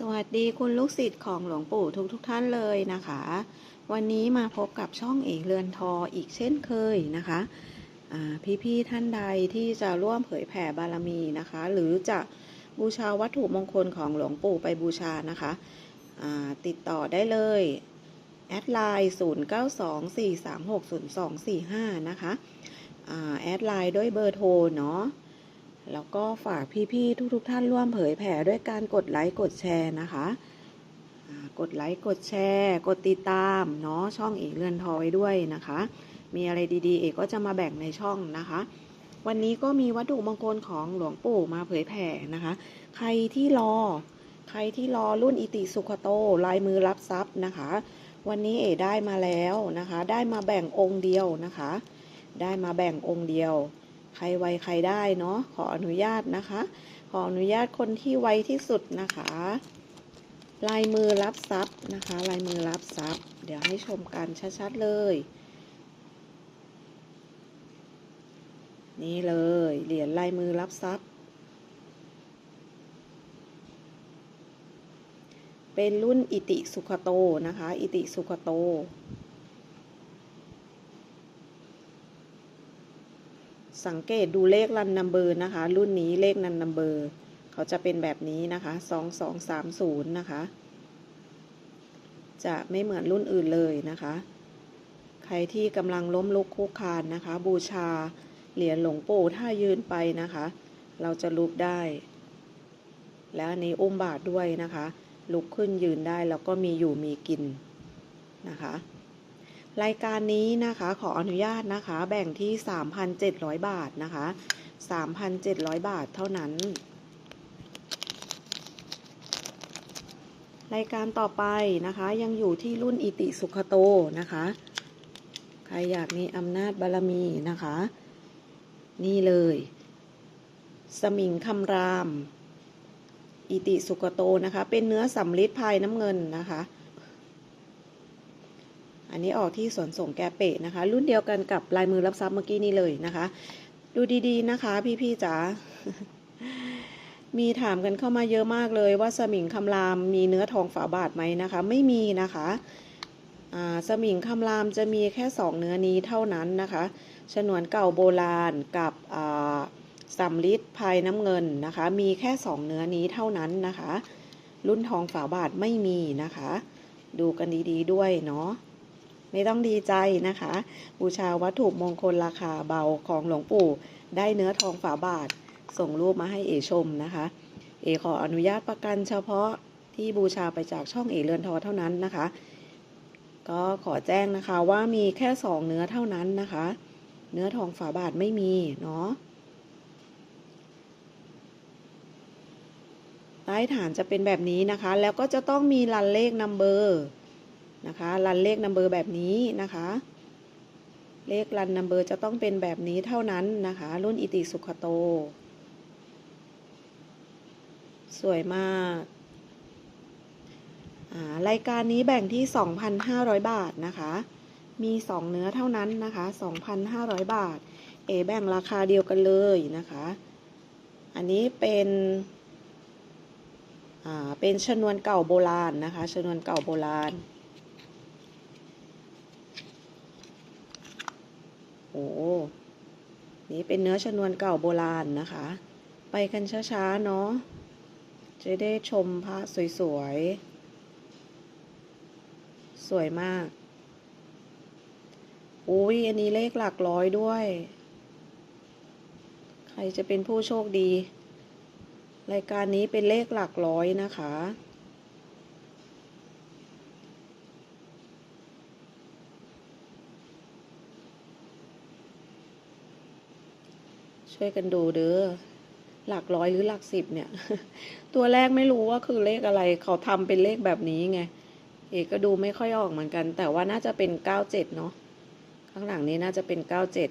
สวัสดีคุณลูกศิษย์ของหลวงปู่ทุกทุกๆท่านเลยนะคะ วันนี้มาพบกับช่องเอกเรือนทออีกเช่นเคยนะคะอ่พี่ๆท่านใดที่จะร่วมเผยแผ่บารมีนะคะ หรือจะบูชาวัตถุมงคลของหลวงปู่ไปบูชานะคะติดต่อได้เลยแอดไลน์0924360245นะคะอ่าแอดไลน์ด้วยเบอร์โทรเนาะ แล้วก็ฝากพี่ๆทุกๆ ท่านร่วมเผยแผ่ด้วยการกดไลค์กดแชร์นะคะกดไลค์กดแชร์ กดติดตามเนาะช่องเอกเรือนทอไว้ด้วยนะคะ มีอะไรดีๆ เอกก็จะมาแบ่งในช่องนะคะ วันนี้ก็มีวัตถุมงคลของหลวงปู่มาเผยแผ่นะคะ ใครที่รอ ใครที่รอรุ่นอิติสุขโตลายมือรับทรัพย์นะคะ วันนี้เอได้มาแล้วนะคะ ได้มาแบ่งองค์เดียวนะคะ ได้มาแบ่งองค์เดียว ใครไวใครได้เนาะขออนุญาตนะคะ ขออนุญาตคนที่ไวที่สุดนะคะ ลายมือรับทรัพย์นะคะ ลายมือรับทรัพย์ เดี๋ยวให้ชมกันชัดๆเลย นี่เลยเหรียญลายมือรับทรัพย์ เป็นรุ่นอิติสุขโตนะคะ อิติสุขโต สังเกตดูเลขรันนัมเบอร์นะคะ รุ่นนี้เลขรันนัมเบอร์เขาจะเป็นแบบนี้นะคะสองสองสามศูนย์นะคะ จะไม่เหมือนรุ่นอื่นเลยนะคะ ใครที่กำลังล้มลุกคุกคานนะคะ บูชาเหรียญหลวงปู่ถ้ายืนไปนะคะ เราจะลุกได้ แล้วอันนี้อุ้มบาทด้วยนะคะ ลุกขึ้นยืนได้แล้วก็มีอยู่มีกินนะคะ รายการนี้นะคะขออนุญาตนะคะแบ่งที่ 3,700 บาทนะคะ 3,700 บาทเท่านั้น รายการต่อไปนะคะยังอยู่ที่รุ่นอิติสุขโตนะคะ ใครอยากมีอำนาจบารมีนะคะ นี่เลย สมิงคำราม อิติสุขโตนะคะ เป็นเนื้อสำลิดพายน้ำเงินนะคะ อันนี้ออกที่สวนส่งแกเปะนะคะ รุ่นเดียวกันกับลายมือรับทรัพย์เมื่อกี้นี้เลยนะคะ ดูดีๆนะคะ พี่ๆจ๋ามีถามกันเข้ามาเยอะมากเลยว่าสมิงคำรามมีเนื้อทองฝาบาทไหมนะคะ ไม่มีนะคะสมิงคำรามจะมีแค่สองเนื้อนี้เท่านั้นนะคะฉนวนเก่าโบราณกับสำลิดภายน้ำเงินนะคะ มีแค่สองเนื้อนี้เท่านั้นนะคะ รุ่นทองฝาบาทไม่มีนะคะ ดูกันดีๆด้วยเนาะ ไม่ต้องดีใจนะคะ บูชาวัตถุมงคลราคาเบาของหลวงปู่ ได้เนื้อทองฝาบาท ส่งรูปมาให้เอชมนะคะ เอขออนุญาตประกันเฉพาะที่บูชาไปจากช่องเอเรือนทอเท่านั้นนะคะ ก็ขอแจ้งนะคะว่ามีแค่สองเนื้อเท่านั้นนะคะ เนื้อทองฝาบาทไม่มีเนาะใต้ฐานจะเป็นแบบนี้นะคะ แล้วก็จะต้องมีรันเลขนัมเบอร์ นะคะรันเลขนัมเบอร์แบบนี้นะคะ เลขรันนัมเบอร์จะต้องเป็นแบบนี้เท่านั้นนะคะ รุ่นอิติสุขโต สวยมากรายการนี้แบ่งที่ 2,500 บาทนะคะ มี 2 เนื้อเท่านั้นนะคะ 2,500 บาท เอแบ่งราคาเดียวกันเลยนะคะ อันนี้เป็นเป็นชนวนเก่าโบราณนะคะ ชนวนเก่าโบราณ โอ้นี่เป็นเนื้อชนวนเก่าโบราณนะคะ ไปกันช้าๆ เนาะ จะได้ชมพระสวยๆ สวยมาก อุ้ยอันนี้เลขหลักร้อยด้วย ใครจะเป็นผู้โชคดี รายการนี้เป็นเลขหลักร้อยนะคะ ช่วยกันดูเด้อหลักร้อยหรือหลักสิบเนี่ย ตัวแรกไม่รู้ว่าคือเลขอะไร เขาทำเป็นเลขแบบนี้ไง เอกก็ดูไม่ค่อยออกเหมือนกัน แต่ว่าน่าจะเป็นเก้าเจ็ดเนาะข้างหลังนี้น่าจะเป็นเก้าเจ็ด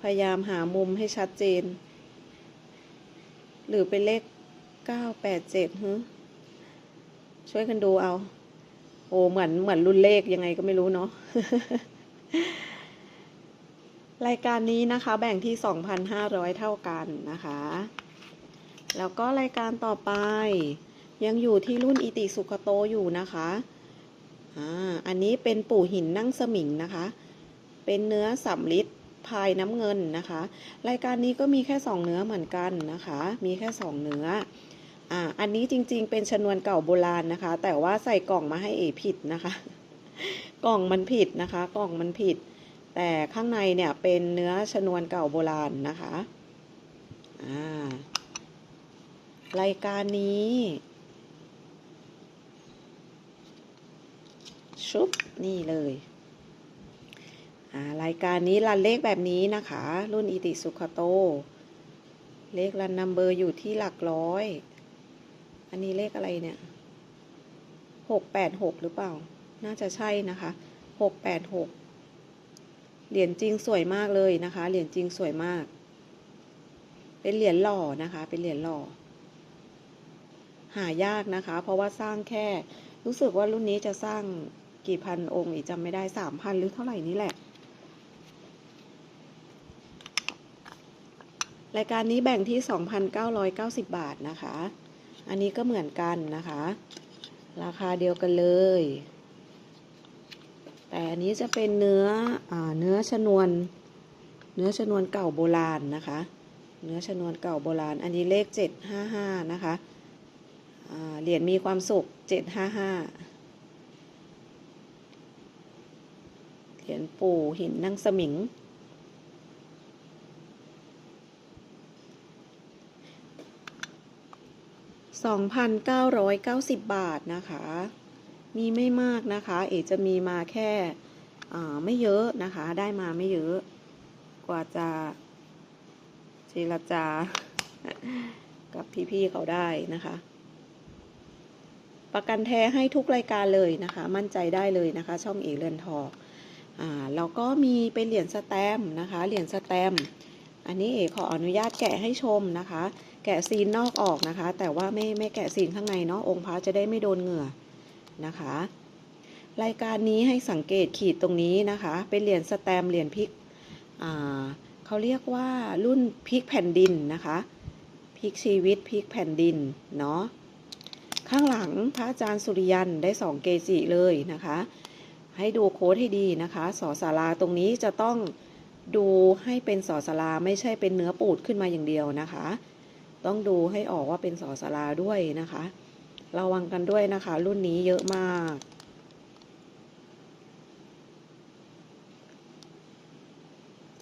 พยายามหามุมให้ชัดเจน หรือเป็นเลขเก้าแปดเจ็ดฮึ ช่วยกันดูเอา โอ้เหมือนเหมือนรุ่นเลขยังไงก็ไม่รู้เนาะรายการนี้นะคะ แบ่งที่ 2,500 เท่ากันนะคะ แล้วก็รายการต่อไป ยังอยู่ที่รุ่นอิติสุขโตอยู่นะคะอ่าอันนี้เป็นปู่หินนั่งสมิงนะคะ เป็นเนื้อสำลิดพายน้ำเงินนะคะ รายการนี้ก็มีแค่ 2 เนื้อเหมือนกันนะคะ มีแค่ 2 เนื้อ อ่าอันนี้จริงๆ เป็นชนวนเก่าโบราณนะคะ แต่ว่าใส่กล่องมาให้เอผิดนะคะ กล่องมันผิดนะคะ กล่องมันผิด แต่ข้างในเนี่ยเป็นเนื้อชนวนเก่าโบราณนะคะอ่ารายการนี้ชุบนี่เลยอ่ารายการนี้รันเลขแบบนี้นะคะ รุ่นอิติสุขโต เลขรันนัมเบอร์อยู่ที่หลักร้อย อันนี้เลขอะไรเนี่ยหกแปดหกหรือเปล่า น่าจะใช่นะคะหกแปดหกเหรียญจริงสวยมากเลยนะคะ เหรียญจริงสวยมาก เป็นเหรียญหล่อนะคะ เป็นเหรียญหล่อ หายากนะคะ เพราะว่าสร้างแค่ รู้สึกว่ารุ่นนี้จะสร้างกี่พันองค์อีกจำไม่ได้สามพันหรือเท่าไหร่นี่แหละรายการนี้แบ่งที่ 2,990 บาทนะคะ อันนี้ก็เหมือนกันนะคะ ราคาเดียวกันเลย แต่อันนี้จะเป็นเนื้ออเนื้อชนวน เนื้อชนวนเก่าโบราณนะคะ เนื้อชนวนเก่าโบราณ อันนี้เลข755นะคะเหรียญมีความสุข755เหรียญปู่หินนั่งสมิง 2,990 บาทนะคะ มีไม่มากนะคะ เอจะมีมาแค่ไม่เยอะนะคะ ได้มาไม่เยอะ กว่าจะเจรจา กับพี่ๆเขาได้นะคะ ประกันแท้ให้ทุกรายการเลยนะคะ มั่นใจได้เลยนะคะ ช่องเอเรือนทองอ่าแล้วก็มีเป็นเหรียญสแตมนะคะ เหรียญสแตมป์ อันนี้เอขออนุญาตแกะให้ชมนะคะ แกะซีนนอกออกนะคะ แต่ว่าไม่ไม่แกะซีนข้างในเนาะองค์พระจะได้ไม่โดนเหงื่อนะคะ รายการนี้ให้สังเกตขีดตรงนี้นะคะ เป็นเหรียญสแตมเหรียญพริกอ่าเขาเรียกว่ารุ่นพริกแผ่นดินนะคะพริกชีวิตพริกแผ่นดินเนาะข้างหลังพระอาจารย์สุริยันได้สองเกจิเลยนะคะ ให้ดูโค้ดให้ดีนะคะสอสาราตรงนี้จะต้อง ดูให้เป็นสอสาราไม่ใช่เป็นเนื้อปูดขึ้นมาอย่างเดียวนะคะ ต้องดูให้ออกว่าเป็นสอสาราด้วยนะคะ ระวังกันด้วยนะคะ รุ่นนี้เยอะมาก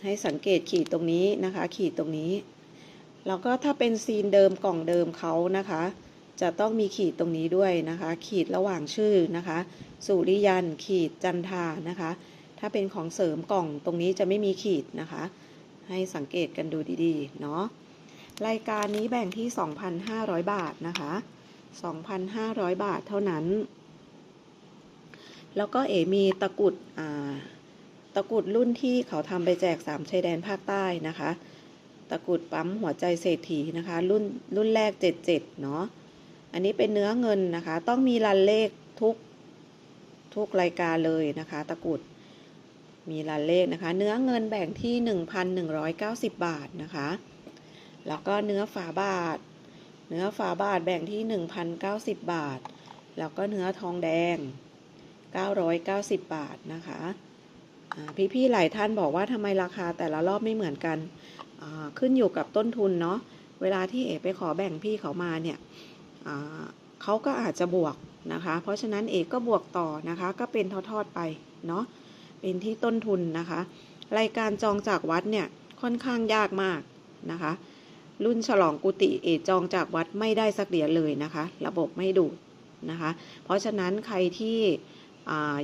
ให้สังเกตขีดตรงนี้นะคะ ขีดตรงนี้ แล้วก็ถ้าเป็นซีนเดิมกล่องเดิมเขานะคะ จะต้องมีขีดตรงนี้ด้วยนะคะ ขีดระหว่างชื่อนะคะ สุริยันขีดจันทานะคะ ถ้าเป็นของเสริมกล่องตรงนี้จะไม่มีขีดนะคะ ให้สังเกตกันดูดีๆ เนาะรายการนี้แบ่งที่ 2,500 บาทนะคะ 2,500 บาทเท่านั้น แล้วก็เอมีตะกุดตะกุดรุ่นที่เขาทำไปแจกสามชายแดนภาคใต้นะคะ ตะกุดปั๊มหัวใจเศรษฐีนะคะ รุ่นรุ่นแรก 77 เนาะอันนี้เป็นเนื้อเงินนะคะ ต้องมีรันเลขทุกทุกรายการเลยนะคะ ตะกุด มีรันเลขนะคะ เนื้อเงินแบ่งที่ 1,190 บาทนะคะ แล้วก็เนื้อฝาบาท เนื้อฝาบาทแบ่งที่ 1,090 บาท แล้วก็เนื้อทองแดง 990 บาทนะคะพี่ๆหลายท่านบอกว่าทำไมราคาแต่ละรอบไม่เหมือนกัน ขึ้นอยู่กับต้นทุนเนาะ เวลาที่เอกไปขอแบ่งพี่เขามาเนี่ยเขาก็อาจจะบวกนะคะ เพราะฉะนั้นเอกก็บวกต่อนะคะ ก็เป็นทอดๆไปเนาะ เป็นที่ต้นทุนนะคะ รายการจองจากวัดเนี่ยค่อนข้างยากมากนะคะ รุ่นฉลองกุฏิเอจองจากวัดไม่ได้สักเหรียญเลยนะคะ ระบบไม่ดูดนะคะ เพราะฉะนั้นใครที่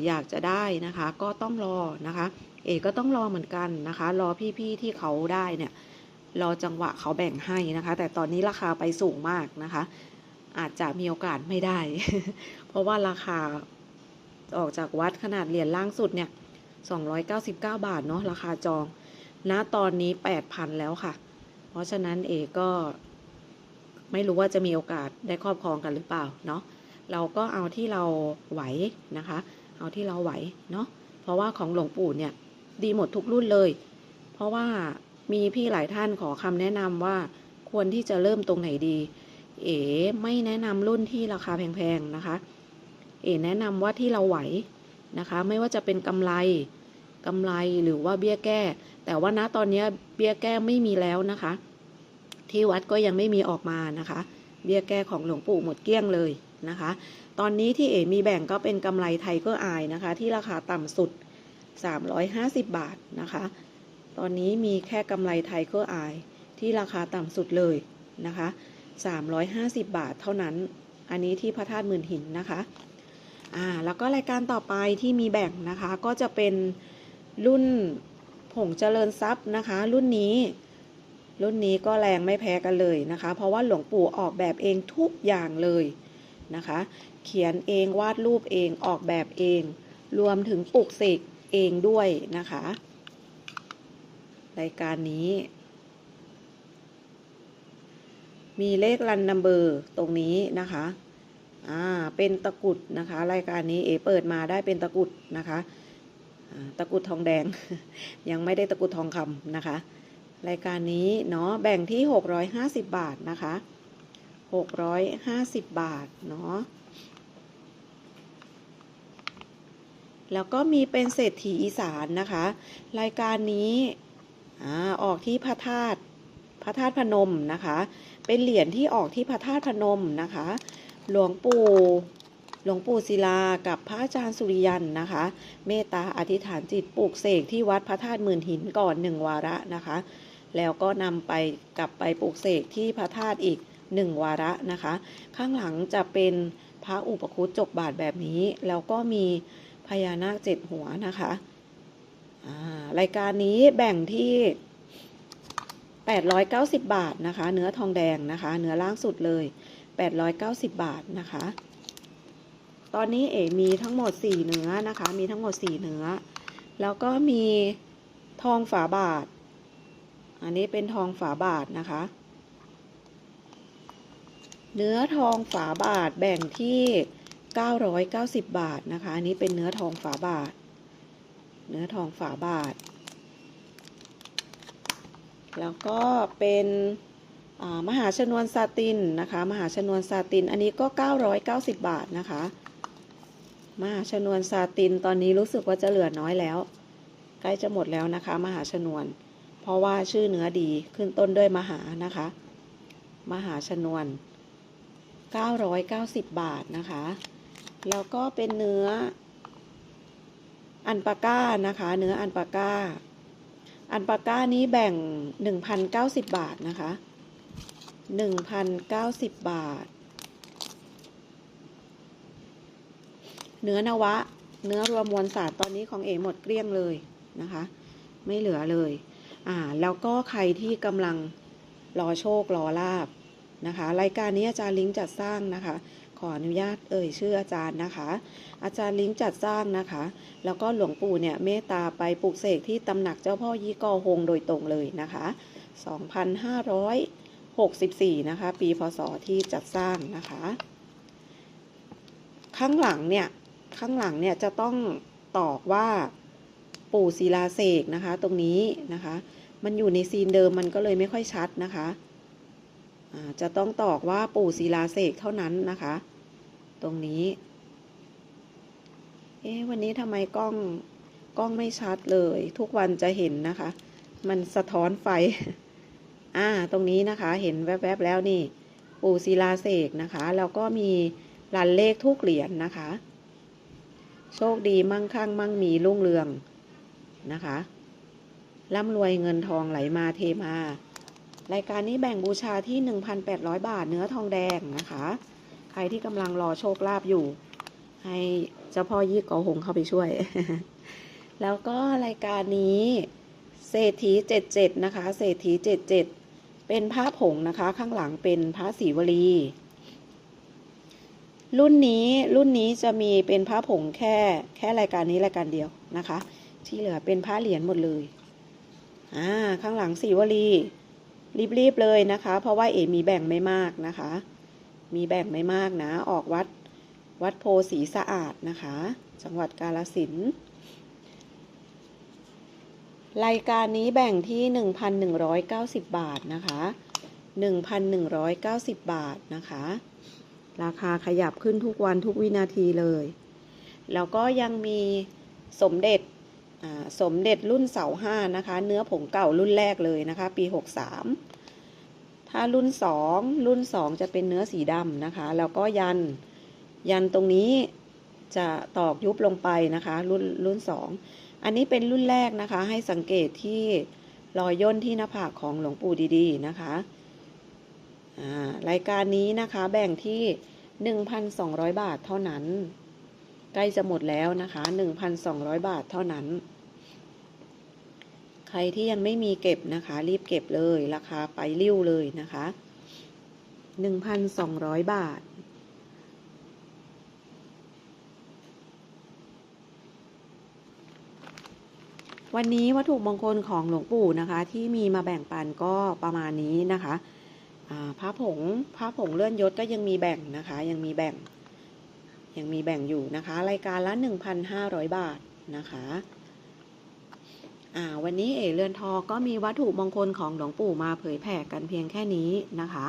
อยากจะได้นะคะก็ต้องรอนะคะ เอก็ต้องรอเหมือนกันนะคะ รอพี่ๆที่เขาได้เนี่ยรอจังหวะเขาแบ่งให้นะคะ แต่ตอนนี้ราคาไปสูงมากนะคะ อาจจะมีโอกาสไม่ได้ เพราะว่าราคาออกจากวัดขนาดเหรียญล่างสุดเนี่ย 299 บาทเนาะราคาจองณนะตอนนี้ 8,000 แล้วค่ะ เพราะฉะนั้นเอก็ไม่รู้ว่าจะมีโอกาสได้ครอบครองกันหรือเปล่าเนาะเราก็เอาที่เราไหวนะคะ เอาที่เราไหวเนาะเพราะว่าของหลวงปู่เนี่ยดีหมดทุกรุ่นเลย เพราะว่ามีพี่หลายท่านขอคำแนะนำว่าควรที่จะเริ่มตรงไหนดี เอ๋ไม่แนะนำรุ่นที่ราคาแพงๆนะคะ เอ๋แนะนำว่าที่เราไหว นะคะ ไม่ว่าจะเป็นกำไรกำไรหรือว่าเบี้ยแก้ แต่ว่าณตอนนี้เบี้ยแก้ไม่มีแล้วนะคะ ที่วัดก็ยังไม่มีออกมานะคะ เบี้ยแก้ของหลวงปู่หมดเกลี้ยงเลยนะคะ ตอนนี้ที่เอ๋มีแบ่งก็เป็นกำไรไทเกอร์อายนะคะ ที่ราคาต่ำสุด 350 บาทนะคะ ตอนนี้มีแค่กำไรไทเกอร์อายที่ราคาต่ำสุดเลยนะคะ 350 บาทเท่านั้น อันนี้ที่พระธาตุหมื่นหินนะคะ อ่าแล้วก็รายการต่อไปที่มีแบ่งนะคะ ก็จะเป็นรุ่นผงเจริญทรัพย์นะคะ รุ่นนี้ รุ่นนี้ก็แรงไม่แพ้กันเลยนะคะ เพราะว่าหลวงปู่ออกแบบเองทุกอย่างเลยนะคะ เขียนเองวาดรูปเองออกแบบเอง รวมถึงปลูกเสกเองด้วยนะคะรายการนี้ มีเลขรันนัมเบอร์ตรงนี้นะคะ อ่าเป็นตะกรุดนะคะ รายการนี้เอเปิดมาได้เป็นตะกรุดนะคะตะกรุดทองแดง ยังไม่ได้ตะกรุดทองคำนะคะ รายการนี้เนาะแบ่งที่ 650 บาทนะคะ 650 บาทเนาะแล้วก็มีเป็นเศรษฐีอีสานนะคะ รายการนี้อออกที่พระธาตุพระธาตุพนมนะคะ เป็นเหรียญที่ออกที่พระธาตุพนมนะคะ หลวงปู่หลวงปู่ศิลากับพระอาจารย์สุริยันนะคะ เมตตาอธิษฐานจิตปลูกเสกที่วัดพระธาตุหมื่นหินก่อนหนึ่งวาระนะคะ แล้วก็นำไปกลับไปปลูกเสกที่พระธาตุอีกหนึ่งวาระนะคะ ข้างหลังจะเป็นพระอุปคุตจกบาทแบบนี้ แล้วก็มีพญานาคเจ็ดหัวนะคะารายการนี้แบ่งที่ 890 บาทนะคะ เนื้อทองแดงนะคะ เนื้อล่างสุดเลย 890 บาทนะคะ ตอนนี้เอ๋มีทั้งหมด 4 เนื้อนะคะ มีทั้งหมด 4 เนื้อ แล้วก็มีทองฝาบาท อันนี้เป็นทองฝาบาทนะคะ เนื้อทองฝาบาทแบ่งที่ 990 บาทนะคะ อันนี้เป็นเนื้อทองฝาบาท เนื้อทองฝาบาท แล้วก็เป็น มหาชนวนซาตินนะคะ มหาชนวนซาติน อันนี้ก็ 990 บาทนะคะ มหาชนวนซาตินตอนนี้รู้สึกว่าจะเหลือน้อยแล้ว ใกล้จะหมดแล้วนะคะ มหาชนวน เพราะว่าชื่อเนื้อดีขึ้นต้นด้วยมหานะคะ มหาชนวน 990 บาทนะคะ แล้วก็เป็นเนื้ออันปาก้านะคะ เนื้ออันปาก้า อันปาก้านี้แบ่ง 1,090 บาทนะคะ 1,090 บาท เนื้อนวะ เนื้อรวมมวลสารตอนนี้ของเอหมดเกลี้ยงเลยนะคะ ไม่เหลือเลย อ่า แล้วก็ใครที่กำลังรอโชครอลาบนะคะ รายการนี้อาจารย์ลิงจัดสร้างนะคะ ขออนุญาตเอ่ยชื่ออาจารย์นะคะ อาจารย์ลิงจัดสร้างนะคะ แล้วก็หลวงปู่เนี่ยเมตตาไปปลูกเสกที่ตำหนักเจ้าพ่อยี่กอฮงโดยตรงเลยนะคะ 2,564นะคะ ปีพศที่จัดสร้างนะคะ ข้างหลังเนี่ย ข้างหลังเนี่ยจะต้องตอกว่าปู่ศิลาเสกนะคะ ตรงนี้นะคะ มันอยู่ในซีนเดิมมันก็เลยไม่ค่อยชัดนะคะจะต้องตอกว่าปู่ศิลาเสกเท่านั้นนะคะ ตรงนี้ เอ๊ะวันนี้ทำไมกล้องกล้องไม่ชัดเลย ทุกวันจะเห็นนะคะ มันสะท้อนไฟ อ่าตรงนี้นะคะเห็นแวบๆแล้วนี่ ปู่ศิลาเสกนะคะแล้วก็มีรันเลขทุกเหรียญนนะคะ โชคดีมั่งคั่งมั่งมีรุ่งเรืองนะคะร่ำรวยเงินทองไหลมาเทมา รายการนี้แบ่งบูชาที่ 1,800 บาทเนื้อทองแดงนะคะ ใครที่กำลังรอโชคลาภอยู่ ให้เจ้าพ่อยี่กอหงเข้าไปช่วย แล้วก็รายการนี้เศรษฐี 77 นะคะ เศรษฐี 77 เป็นพระผงนะคะ ข้างหลังเป็นพระศรีวลี รุ่นนี้รุ่นนี้จะมีเป็นพระผงแค่แค่รายการนี้รายการเดียวนะคะ ที่เหลือเป็นพระเหรียญหมดเลยอ่าข้างหลังศรีวลีรีบๆเลยนะคะ เพราะว่าเอมีแบ่งไม่มากนะคะ มีแบ่งไม่มากนะ ออกวัดวัดโพสีสะอาดนะคะ จังหวัดกาลสินธุ์ รายการนี้แบ่งที่ 1,190 บาทนะคะ 1,190 บาทนะคะ ราคาขยับขึ้นทุกวันทุกวินาทีเลย แล้วก็ยังมีสมเด็จสมเด็จรุ่นเสาห้านะคะ เนื้อผงเก่ารุ่นแรกเลยนะคะ ปี 63 ถ้ารุ่น 2 รุ่น 2 จะเป็นเนื้อสีดำนะคะ แล้วก็ยันยันตรงนี้จะตอกยุบลงไปนะคะ รุ่นรุ่น 2 อันนี้เป็นรุ่นแรกนะคะ ให้สังเกตที่รอยย่นที่หน้าผากของหลวงปู่ดีๆนะคะารายการนี้นะคะแบ่งที่ 1,200 บาทเท่านั้น ใกล้จะหมดแล้วนะคะ 1,200 บาทเท่านั้น ใครที่ยังไม่มีเก็บนะคะ รีบเก็บเลยราคาไปริ้วเลยนะคะ 1,200 บาท วันนี้วัตถุมงคลของหลวงปู่นะคะ ที่มีมาแบ่งปันก็ประมาณนี้นะคะอ่าพระผงพระผงเลื่อนยศก็ยังมีแบ่งนะคะ ยังมีแบ่ง ยังมีแบ่งอยู่นะคะ รายการละ1,500 บาทนะคะวันนี้เอเรือนทอก็มีวัตถุมงคลของหลวงปู่มาเผยแผ่กันเพียงแค่นี้นะคะ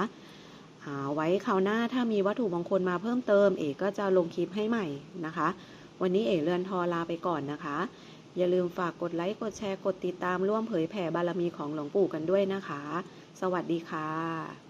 อ่าไว้คราวหน้าถ้ามีวัตถุมงคลมาเพิ่มเติมเอก็จะลงคลิปให้ใหม่นะคะ วันนี้เอเรือนทอลาไปก่อนนะคะ อย่าลืมฝากกดไลค์กดแชร์กดติดตามร่วมเผยแผ่บารมีของหลวงปู่กันด้วยนะคะ สวัสดีค่ะ